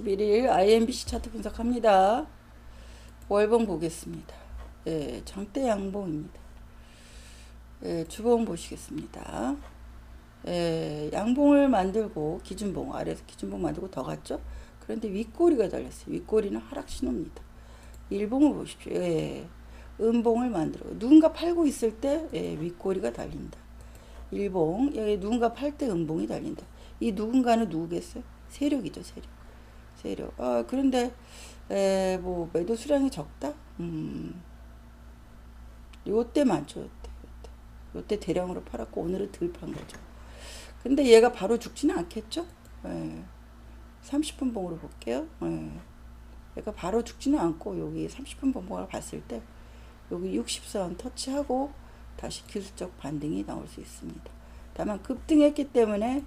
21일 IMBC 차트 분석합니다. 월봉 보겠습니다. 예, 장대 양봉입니다. 예, 주봉 보시겠습니다. 예, 양봉을 만들고 기준봉 아래에서 기준봉 만들고 더 갔죠. 그런데 윗꼬리가 달렸어요. 윗꼬리는 하락 신호입니다. 일봉을 보십시오. 예, 음봉을 만들어 누군가 팔고 있을 때 예, 윗꼬리가 달린다. 일봉 여기 누군가 팔 때 음봉이 달린다. 이 누군가는 누구겠어요? 세력이죠, 세력. 세력. 아, 그런데 에, 뭐 매도 수량이 적다? 음. 요때 많죠, 요때. 요때. 요때 대량으로 팔았고 오늘은 덜 판 거죠. 근데 얘가 바로 죽지는 않겠죠? 예. 30분 봉으로 볼게요. 예. 얘가 바로 죽지는 않고 여기 30분 봉을 봤을 때 여기 60선 터치하고 다시 기술적 반등이 나올 수 있습니다. 다만 급등했기 때문에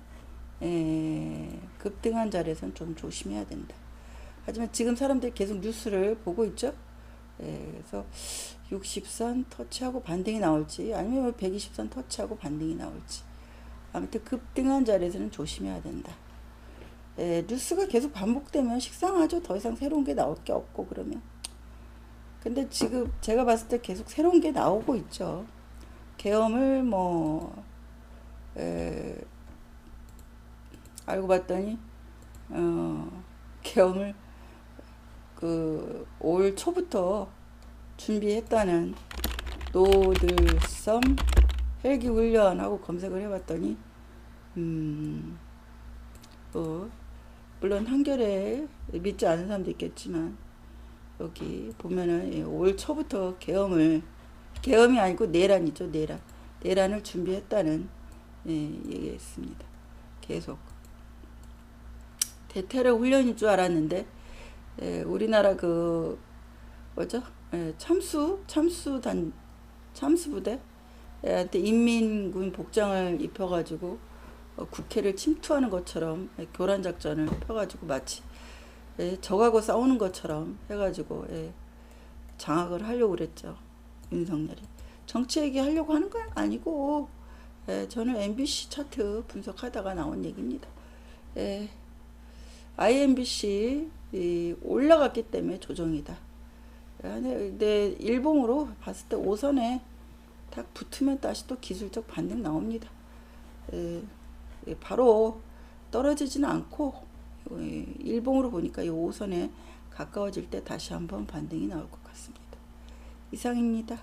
에, 급등한 자리에서는 좀 조심해야 된다. 하지만 지금 사람들이 계속 뉴스를 보고 있죠. 에, 그래서 60선 터치하고 반등이 나올지 아니면 120선 터치하고 반등이 나올지 아무튼 급등한 자리에서는 조심해야 된다. 에, 뉴스가 계속 반복되면 식상하죠. 더 이상 새로운 게 나올 게 없고 그러면. 근데 지금 제가 봤을 때 계속 새로운 게 나오고 있죠. 계엄을 뭐 에, 알고 봤더니 어, 계엄을 그 올 초부터 준비했다는 노들섬 헬기 훈련하고 검색을 해봤더니 음, 뭐 물론 한겨레 믿지 않은 사람도 있겠지만 여기 보면은 예, 올 초부터 계엄을 계엄이 아니고 내란이죠 내란 내란을 준비했다는 예, 얘기했습니다. 계속 대테러 훈련인 줄 알았는데 예, 우리나라 그 뭐죠? 예, 참수 참수단 참수 부대? 한테 인민군 복장을 입혀가지고 어, 국회를 침투하는 것처럼 예, 교란 작전을 펴가지고 마치 예, 적하고 싸우는 것처럼 해가지고 예, 장악을 하려고 그랬죠 윤석열이. 정치 얘기 하려고 하는 건 아니고 예, 저는 MBC 차트 분석하다가 나온 얘기입니다. 예, IMBC 이 올라갔기 때문에 조정이다. 예, 근데 일봉으로 봤을 때 5선에 딱 붙으면 다시 또 기술적 반등 나옵니다. 예, 예, 바로 떨어지지는 않고 예, 일봉으로 보니까 이 5선에 가까워질 때 다시 한번 반등이 나올 것 같습니다. 이상입니다.